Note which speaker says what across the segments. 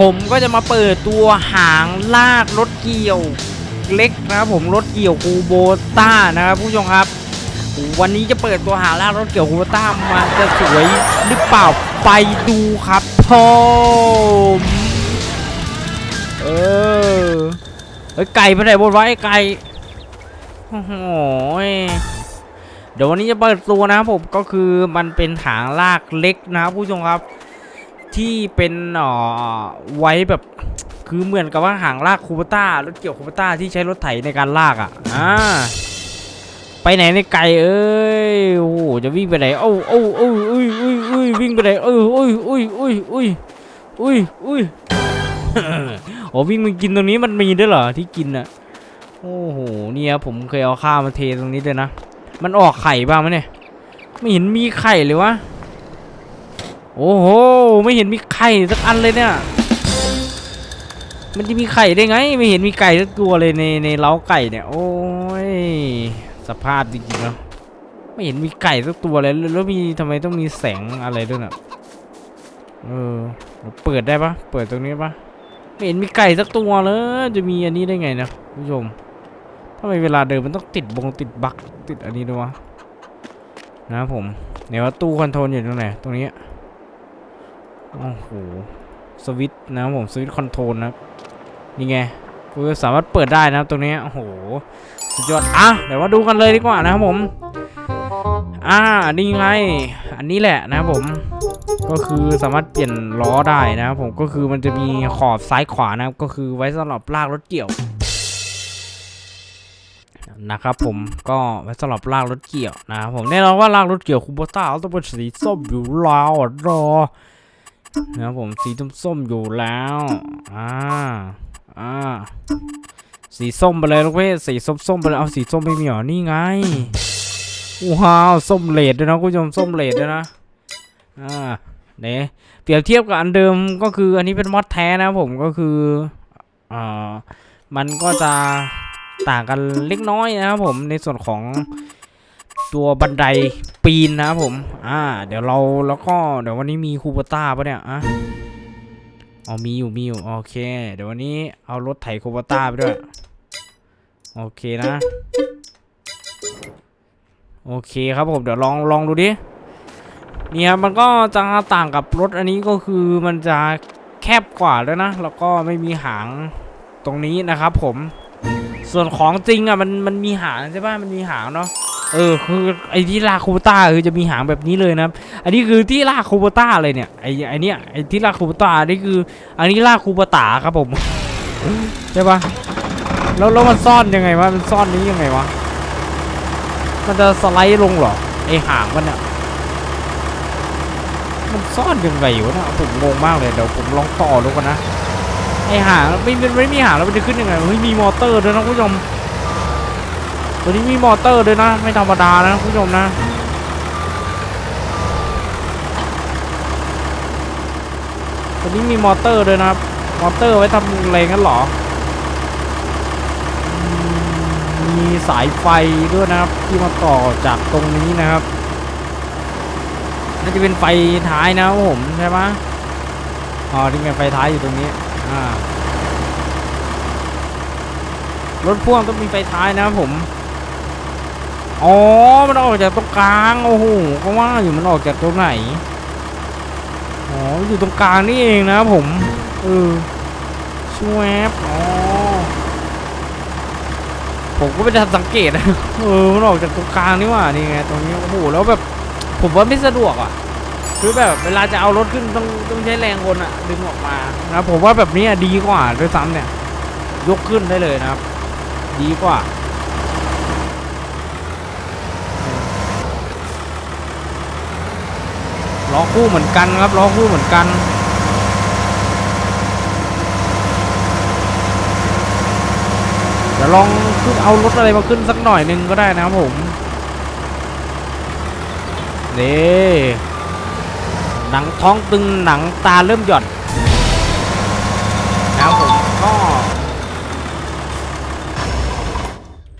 Speaker 1: ผมก็จะมาเปิดตัวหางลากรถเกี่ยวเล็กนะครับผมรถเกี่ยวคูโบต้านะครับผู้ชมครับ วันนี้จะเปิดตัวหางลากรถเกี่ยวคูโบต้ามันจะสวยหรือเปล่าไปดูครับผมเออเฮ้ไก่ไปไหนบนไว้ไก่โอ้โหยเดี๋ยววันนี้จะเปิดตัวนะครับผมก็คือมันเป็นหางลากเล็กนะครับผู้ชมครับ ที่เป็นอ่อไว้แบบคือเหมือนกับว่าหางลากคูปต้ารถเกี่ยวคูปต้าที่ใช้รถไถในการลากอะอ่าไปไหนในไก่เอ้ยโอ้โหจะวิ่งไปไหนโอ้โอ้โอ้ยอุ้ยอุ้ยอุ้ยวิ่งไปไหนเอออุ้ยอุ้ยอุ้ยอุ้ยอุ้ยอุ้ยโอ้วิ่งมากินตรงนี้มันมีด้วยเหรอที่กินอะโอ้โหเนี่ยผมเคยเอาข้าวมาเทตรงนี้ด้วยนะมันออกไข่บ้างไหมเนี่ยไม่เห็นมีไข่เลยวะ โอ้โห ไม่เห็นมีไข่สักอันเลยเนี่ย มันจะมีไข่ได้ไง ไม่เห็นมีไก่สักตัวเลยในในเล้าไก่เนี่ย โอ้ย สภาพจริงๆเนาะไม่เห็นมีไก่สักตัวเลยแล้วมีทำไมต้องมีแสงอะไรด้วยน่ะเออเปิดได้ปะเปิดตรงนี้ปะไม่เห็นมีไก่สักตัวเลย จะมีอันนี้ได้ไงนะผู้ชมทำไมเวลาเดินมันต้องติดบงติดบักติดอันนี้ด้วยวะนะผมไหนว่าตู้คอนโทรลอยู่ตรงไหนตรงนี้ โอ้โห สวิตนะผมสวิตคอนโทรลนะนี่ไงกูสามารถเปิดได้นะครับตรงนี้ โอ้โห สุดยอด อะ เดี๋ยวมาดูกันเลยดีกว่านะครับผม อ่า นี่ไง อันนี้แหละนะครับผม ก็คือสามารถเปลี่ยนล้อได้นะครับผม ก็คือมันจะมีขอบซ้ายขวานะครับ ก็คือไว้สำหรับลากรถเกี่ยวนะครับผมก็ไว้สำหรับลากรถเกี่ยวนะครับผมแน่นอนว่าลากรถเกี่ยวคูโบต้าต้องเป็นสีส้มอยู่แล้วรอ นะครับผมสีส้มๆอยู่แล้วอ่าอ่าสีส้มไปเลยลูกเพสีส้มๆไปเลยเอาสีส้มไม่มีหรอนี่ไงว้าวส้มเลดด้วยนะคุณผู้ชมส้มเลดด้วยนะอ่าเนี่ยเปรียบเทียบกับอันเดิมก็คืออันนี้เป็นมอดแท้นะครับผมก็คืออ่ามันก็จะต่างกันเล็กน้อยนะครับผมในส่วนของ ตัวบันไดปีนนะครับผม อ่า เดี๋ยวเราแล้วก็เดี๋ยววันนี้มีคูปต้าปะเนี่ยอะอ๋อมีอยู่มีอยู่โอเค เดี๋ยววันนี้เอารถไถคูปต้าไปด้วย โอเคนะ โอเคครับผมเดี๋ยวลองลองดูดินี่ยมันก็จะต่างกับรถอันนี้ก็คือมันจะแคบกว่าด้วยนะ แล้วก็ไม่มีหางตรงนี้นะครับผม ส่วนของจริงอะมันมันมีหางใช่ป่ะมันมีหางเนาะ เออคือไอ้ที่ลาคูปต้าคือจะมีหางแบบนี้เลยนะครับ อันนี้คือที่ลาคูปต้าเลยเนี่ยไอ้ไอ้นี้ยไอ้ที่ลาคูปต้านนี้คือ อันนี้ลาคูปตาครับผมใช่ปะแล้วแล้วมันซ่อนยังไงวะมันซ่อนนี้ยังไงวะมันจะสไลด์ลงเหรอไอหางมันเนี่ยมันซ่อนยังไงวะเนะผมงงมากเลยเดี๋ยวผมลองต่อดูกันนะไอหางไม่ไม่ไม่มีหางแล้วมันจะขึ้นยังไงเฮ้ยมีมอเตอร์ด้วยนะคุณผู้ชม ตัวนี้มีมอเตอร์ด้วยนะ ไม่ธรรมดานะคุณผู้ชมนะตัวนี้มีมอเตอร์ด้วยนะครับ มอเตอร์ไว้ทำอะไรกันหรอ มีสายไฟด้วยนะครับ ที่มาต่อจากตรงนี้นะครับ น่าจะเป็นไฟท้ายนะผมใช่ไหมอ๋อที่ไงไฟท้ายอยู่ตรงนี้ อ่ารถพ่วงต้องมีไฟท้ายนะครับผม อ๋อ มันออกจากตรงกลาง โอ้โห ก็ว่าอยู่มันออกจากตรงไหน อ๋อ อยู่ตรงกลางนี่เองนะผม เออช่วยบอ๋อ ผมก็ไม่ได้สังเกตนะ เออ มันออกจากตรงกลางนี่หว่า นี่ไง ตรงนี้ โอ้โห แล้วแบบ ผมว่าไม่สะดวกอะ คือแบบเวลาจะเอารถขึ้นต้องต้องใช้แรงคนอะ ดึงออกมานะผมว่าแบบนี้ดีกว่าด้วยซ้ำเนี่ย ยกขึ้นได้เลยนะครับ ดีกว่า ล้อคู่เหมือนกันครับล้อคู่เหมือนกันเดี๋ยวลองขึ้นเอารถอะไรมาขึ้นสักหน่อยหนึงก็ได้นะครับผมนี่หนังท้องตึงหนังตาเริ่มหย่อนนะครับผมก็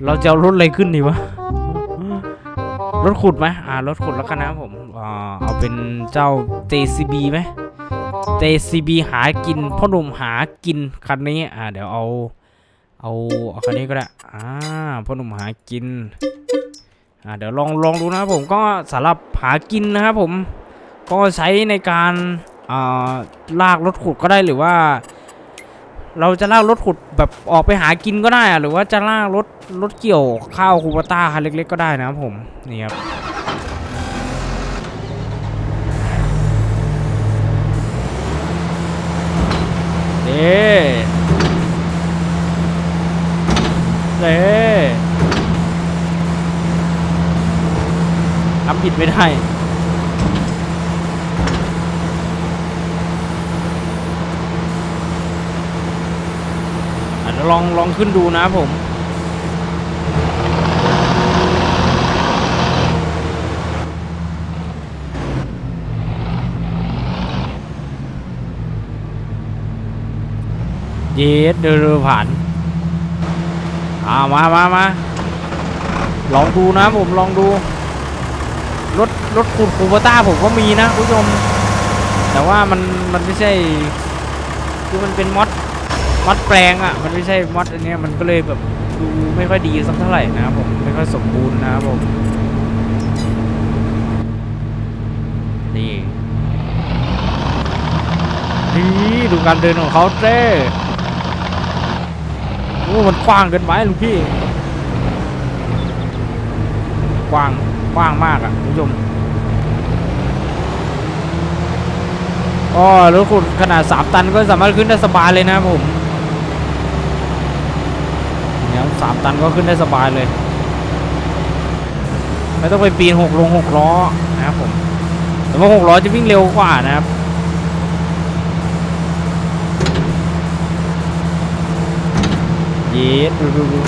Speaker 1: เราจะเอารถอะไรขึ้นดีวะรถขุดไหมอ่ารถขุดแล้วกันนะครับผมอ่า เป็นเจ้า JCB ไหม JCB หากินพ่อหนุ่มหากินคันนี้อ่าเดี๋ยวเอาเอาเอาคันนี้ก็ได้อ่าพ่อหนุ่มหากินอ่าเดี๋ยวลองลองดูนะครับผมก็สำหรับหากินนะครับผมก็ใช้ในการอ่าลากรถขุดก็ได้หรือว่า เราจะลากรถขุดแบบออกไปหากินก็ได้อะหรือว่าจะลากรถรถเกี่ยวข้าวคูปต้าคันเล็ก ๆ ก็ได้นะครับผมนี่ครับ นี่นี่ทำผิดไม่ได้อาจจะลองลองขึ้นดูนะผม เย็ดเดือผ่านอ่ามามามาลองดูนะผมลองดู รถรถขุดคูปต้าผมก็มีนะคุณผู้ชม แต่ว่ามันมันไม่ใช่ คือมันเป็นมอดมอดแปลงอะ มันไม่ใช่มอดอันนี้มันก็เลยแบบดูไม่ค่อยดีสักเท่าไหร่นะครับผมไม่ค่อยสมบูรณ์นะครับผมนี่นี่ดูการเดินของเขาเจ้ โอ้มันกว้างเกินไปลูกพี่ กว้างกว้างมากอะคุณผู้ชมก็รถขุดขนาด 3 ตันก็สามารถขึ้นได้สบายเลยนะผมเนี่ยสามตันก็ขึ้นได้สบายเลย ไม่ต้องไปปีนหกลงหกล้อนะครับผมแต่ว่าหกล้อจะวิ่งเร็วกว่านะครับ เย็ดดูดูดู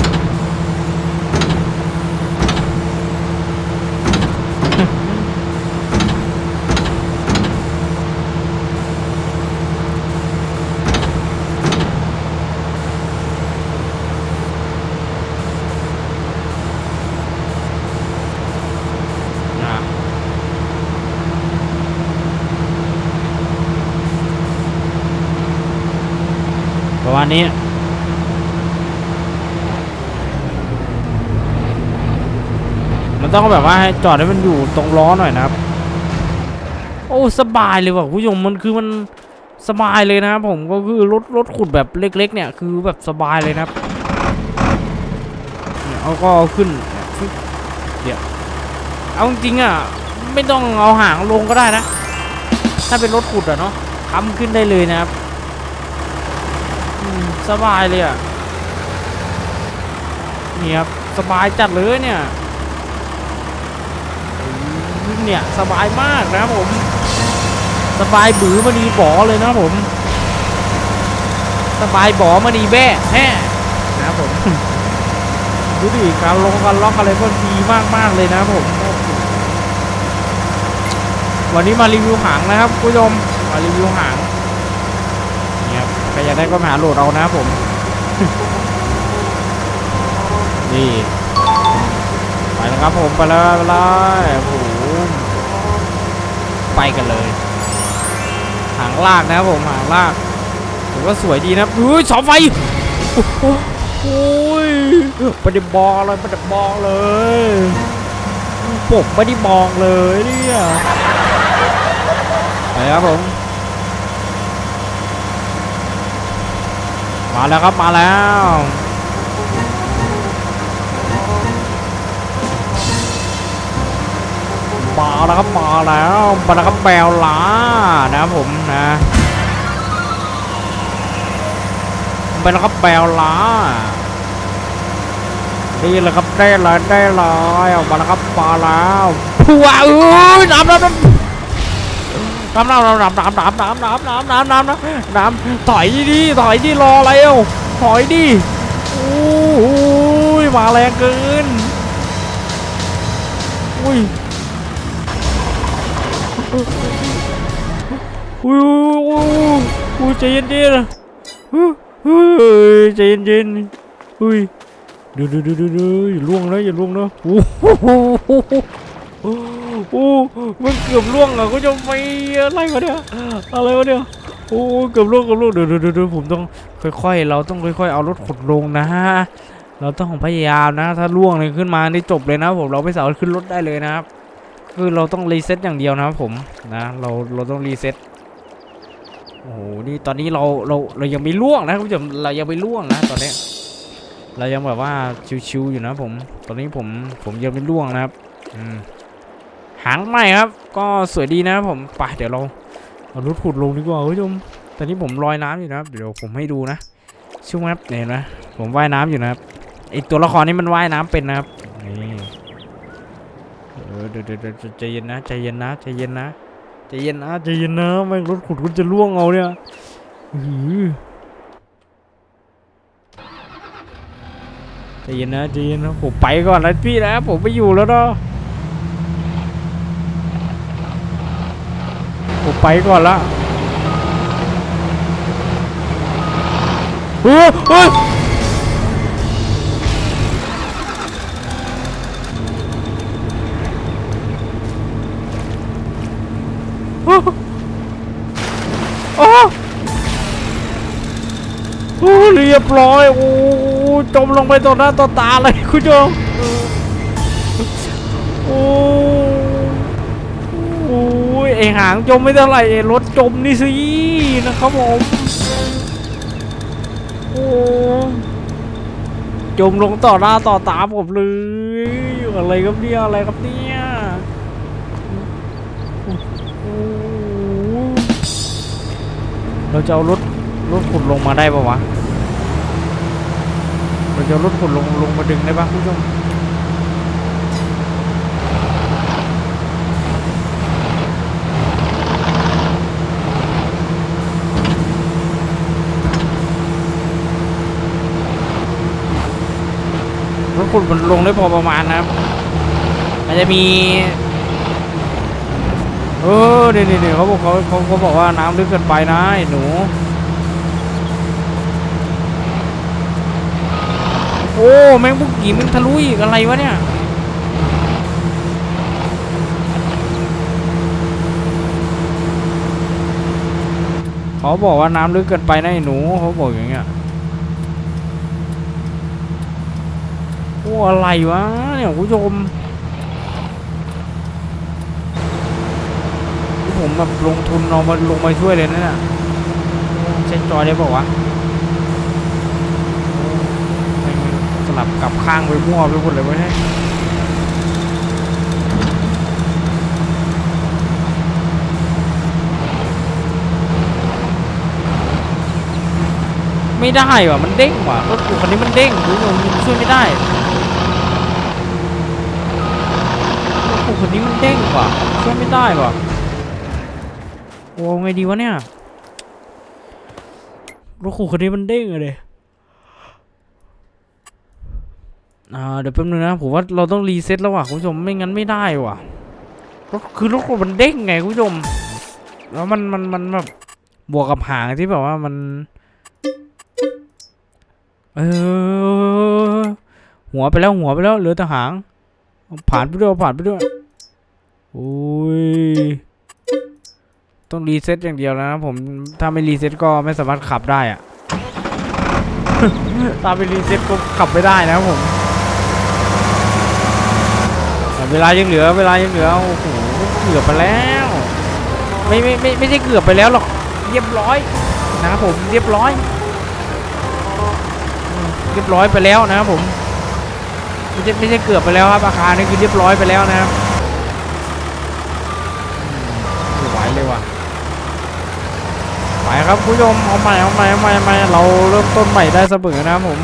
Speaker 1: อะประมาณนี้ มัน ต้องแบบว่าให้จอดให้มันอยู่ตรงล้อหน่อยนะครับ โอ้สบายเลยว่ะผู้ชมมันคือมันสบายเลยนะครับผมก็คือรถรถขุดแบบเล็ก ๆ เนี่ยคือแบบสบายเลยนะครับเอาก็เอาขึ้นเนี่ยเดี๋ยวเอาจริงอะไม่ต้องเอาหางลงก็ได้นะ ถ้าเป็นรถขุดอะเนาะค้ำขึ้นได้เลยนะครับสบายเลยอะนี่ครับสบายจัดเลยเนี่ย เนี่ยสบายมากนะครับผม สบายบือมาดีบอเลยนะผม สบายบอมาดีแบ้แฮ่นะครับผมดูดิการลงการล็อกอะไรก็ดีมากมากๆเลยนะผมวันนี้มารีวิวหางนะครับคุณผู้ชมมารีวิวหางเนี่ยครับใครอยากได้ก็มาหาโหลดเอานะครับผม นี่ไปแล้วครับผมไปเลยไปเลยโอ้โห ไปกันเลย หางลากนะครับผมหางลากผมว่าสวยดีนะอุ้ยเสาไฟโอ้โหโอ้ยไม่ได้มองเลยไม่ได้มองเลยผมไม่ได้มองเลยเนี่ยไปครับผมมาแล้วครับมาแล้ว มาแล้วครับมาแล้วมาแล้วครับแมวล้านะครับผมนะมาแล้วครับแมวล้านี่แหละครับได้เลยได้เลยออกมาแล้วครับมาแล้วผัวเอ้ยน้ำน้ำน้ำน้ำน้ำน้ำน้ำน้ำน้ำน้ำน้ำน้ำน้ำน้ำน้ำน้ำถอยดิถอยดิรออะไรเอ้าถอยดิโอ้ยมาแรงเกินอุ้ย อุ้ยอุ้ยอุ้ยอุ้ยใจเย็นๆนะอุ้ยอุ้ยใจเย็นๆอุ้ยดูดูดูดูดูอย่าล่วงนะอย่าล่วงนะโอ้โหโอ้มันเกือบล่วงอะคุณผู้ชมไปอะไรวะเนี่ยอะไรวะเนี่ยโอ้เกือบล่วงเกือบล่วงเดี๋ยวเดี๋ยวผมต้องค่อยๆ เราต้องค่อยๆ เอารถขดลงนะฮะเราต้องพยายามนะ ถ้าล่วงเลยขึ้นมานี่จบเลยนะผมเราไม่สามารถขึ้นรถได้เลยนะครับ คือเราต้องรีเซ็ตอย่างเดียวนะครับผมนะเราเราต้องรีเซ็ตโอ้โหนี่ตอนนี้เราเราเรายังไม่ล่วงนะคุณผู้ชมเรายังไม่ล่วงนะตอนนี้ เรายังแบบว่าชิวๆอยู่นะผม ตอนนี้ผมผมยังไม่ล่วงนะครับอืมหางใหม่ครับ ก็สวยดีนะครับผมไปเดี๋ยวเราเอารถขุดลงดีกว่าคุณผู้ชมตอนนี้ผมลอยน้ำอยู่นะครับเดี๋ยวผมให้ดูนะช่วงครับเห็นไหมผมว่ายน้ำอยู่นะครับไอตัวละครนี้มันว่ายน้ำเป็นนะครับนี่ อเดี๋ยวเดี๋ยวใจเย็นนะใจเย็นนะใจเย็นนะใจเย็นนะใจเย็นนะไม่งั้นรถขุดคุณจะล่วงเอาเนี่ยหือใจเย็นนะใจเย็นนะผมไปก่อนนะพี่นะผมไม่อยู่แล้วเนาะผมไปก่อนละเฮ้ย ร้อยโอ้จมลงไปต่อหน้าต่อตาเลยคุณผู้ชมโอ้โอ้ยไอหางจมไม่เท่าไหร่รถจมนี่สินะครับผมโอ้จมลงต่อหน้าต่อตาผมเลยอะไรครับเนี่ยอะไรครับเนี่ยเราจะเอารถรถขุดลงมาได้ปะวะ เราจะเอารถขุดลงลงมาดึงได้ปะคุณผู้ชมรถขุดมันลงได้พอประมาณนะครับ มันจะมีเออเดี๋ยวเดี๋ยวเขาบอกเขาเขาเขาบอกว่าน้ำลึกเกินไปนะไอ้หนู อ้แมงบุกกีมันทะลุอีกอะไรวะเนี่ยเขาบอกว่าน้ำลึกเกินไปนะไอ้หนูเขาบอกอย่างเงี้ยโอ้อะไรวะเนี่ยคุณผู้ชมที่ผมแบบลงทุนเอามาลงมาช่วยเลยนะเนี่ยใช้จอยได้บอกวะแม่งส ลับกลับข้างไปมั่วไปหมดเลยวะเนี่ยไม่ได้ว่ะมันเด้งว่ะรถกูคันนี้มันเด้งดูหนูมันช่วยไม่ได้รถกูคันนี้มันเด้งว่ะช่วยไม่ได้ว่ะโอ้ไงดีวะเนี่ยรถขู่คันนี้มันเด้งเลยอ่า เดี๋ยวแป๊บนึงนะผมว่าเราต้องรีเซ็ตแล้วว่ะคุณผู้ชมไม่งั้นไม่ได้ว่ะรถคือรถมันเด้งไงคุณผู้ชม แล้วมันมันมันแบบบวกกับหางที่แบบว่ามัน เออหัวไปแล้วหัวไปแล้วเหลือแต่หาง ผ่านไปด้วยผ่านไปด้วยโอ้ยต้องรีเซ็ตอย่างเดียวแล้วนะผมถ้าไม่รีเซ็ตก็ไม่สามารถขับได้อะถ้าไม่รีเซ็ตก็ขับไม่ได้นะครับผม เวลายังเหลือเวลายังเหลือโอ้โหเกือบไปแล้วไม่ไม่ไม่ไม่ใช่เกือบไปแล้วหรอกเรียบร้อยนะครับผมเรียบร้อย เรียบร้อยไปแล้วนะครับผมไม่ใช่ไม่ใช่เกือบไปแล้วครับอาคารนี่คือเรียบร้อยไปแล้วนะครับไหวเลยว่ะไปครับคุณผู้ชมเอาใหม่เอาใหม่เอาใหม่เอาใหม่เราเริ่มต้นใหม่ได้เสมอนะครับผม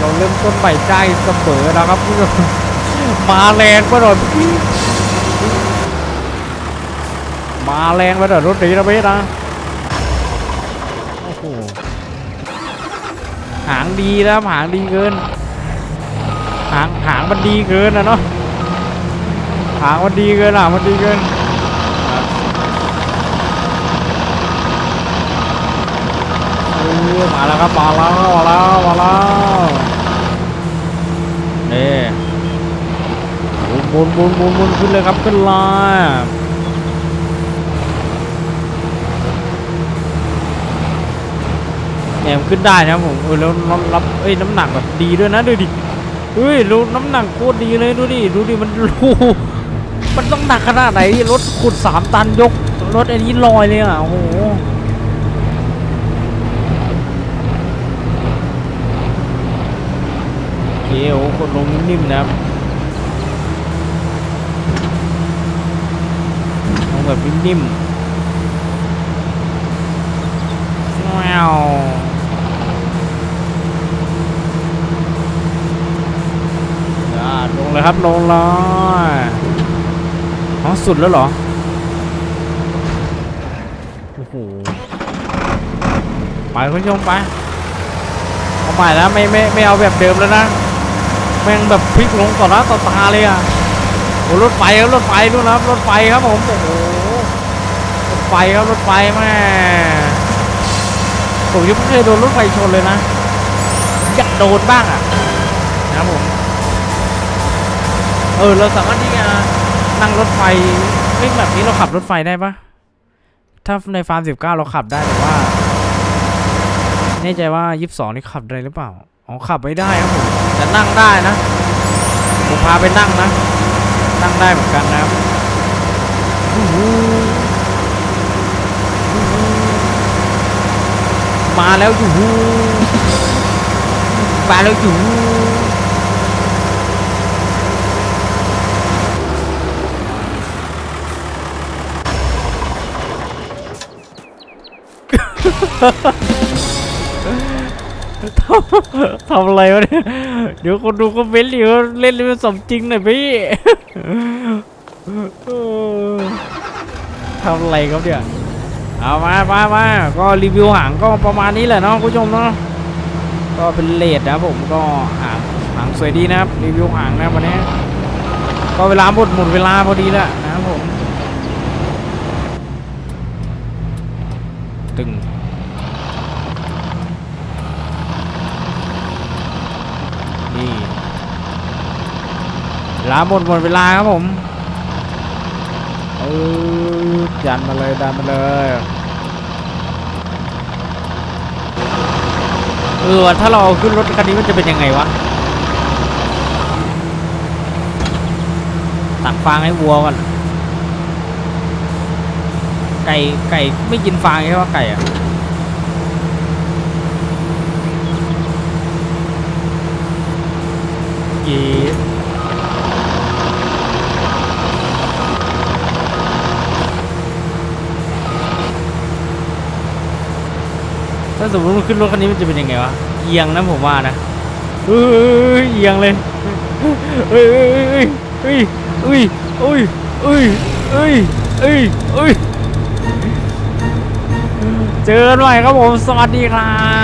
Speaker 1: เราเริ่มต้นใหม่ได้เสมอนะครับผู้ชม มาแรงไปหน่อยมาแรงไปหน่อยรถดีนะพี่นะโอ้โหหางดีนะหางดีเกิน หางหางมันดีเกินนะเนาะหางมันดีเกินอะมันดีเกินเออมาแล้วครับมาแล้วมาแล้วมาแล้วนี่ โอ้โหนบนบนบนขึ้นเลยครับขึ้นเลยแหมขึ้นได้นะผมเออแล้วรับรับเอ้ยน้ำหนักแบบดีด้วยนะดูดิเฮ้ยรู้น้ำหนักโคตรดีเลยดูดิดูดิมันรู้มันต้องหนักขนาดไหนรถขุดสามตันยกรถอันนี้ลอยเลยอะโอ้โหโอเคโอ้คนลงนิ่มนะครับ ลง แบบนิ่มๆววอ่าลงเลยครับลงเลยอ๋อสุดแล้วเหรอ โอ้โห ไปคุณผู้ชมไป เอาใหม่นะไม่ไม่ไม่เอาแบบเดิมแล้วนะแม่งแบบพลิกลงต่อหน้าต่อตาเลยอะโอ้รถไฟครับรถไฟนู่นนะครับรถไฟครับผมโอ้โห ไฟครับรถไฟแม่ผมยังไม่เคยโดนรถไฟชนเลยนะอยากโดนบ้างอะนะผมเออเราสามารถที่จะนั่งรถไฟเฮ้ยแบบนี้เราขับรถไฟได้ปะถ้าในฟาร์มสิบเก้าเราขับได้แต่ว่าแน่ใจว่ายี่สิบสองนี่ขับได้หรือเปล่าอ๋อขับไม่ได้ครับผมแต่นั่งได้นะผมพาไปนั่งนะนั่งได้เหมือนกันนะครับอู้หูอู้หู มาแล้วอยู่หูมาแล้วอยู่ทำทำอะไรวะเนี่ยเดี๋ยวคนดูคอมเมนต์ดิว่เล่นเป็นสมจริงหน่อยพี่ทำอะไรครับเนี่ย เอามามามาก็รีวิวหางก็ประมาณนี้แหละเนาะคุณผู้ชมเนาะก็เป็นเลดนะผมก็หางหางสวยดีนะครับรีวิวหางนะวันนี้ ก็เวลาหมดหมดเวลาพอดีแล้วนะครับผมตึงนี่เวลาหมดหมดเวลาครับผมเออ ดันมาเลยดันมาเลยเออถ้าเราเอาขึ้นรถคันนี้มันจะเป็นยังไงวะตักฟางให้วัวก่อนไก่ไก่ไม่กินฟางใช่ไหมไก่อะ สมมติมันขึ้นรถคันนี้มันจะเป็นยังไงวะเอียงนะผมว่านะเอ้ยเอียงเลยเอ้ยเอ้ยเอ้ยเอ้ยเอ้ยเอ้ยเอ้ยเอ้ยเอ้ยเจอกันใหม่ครับผมสวัสดีครับ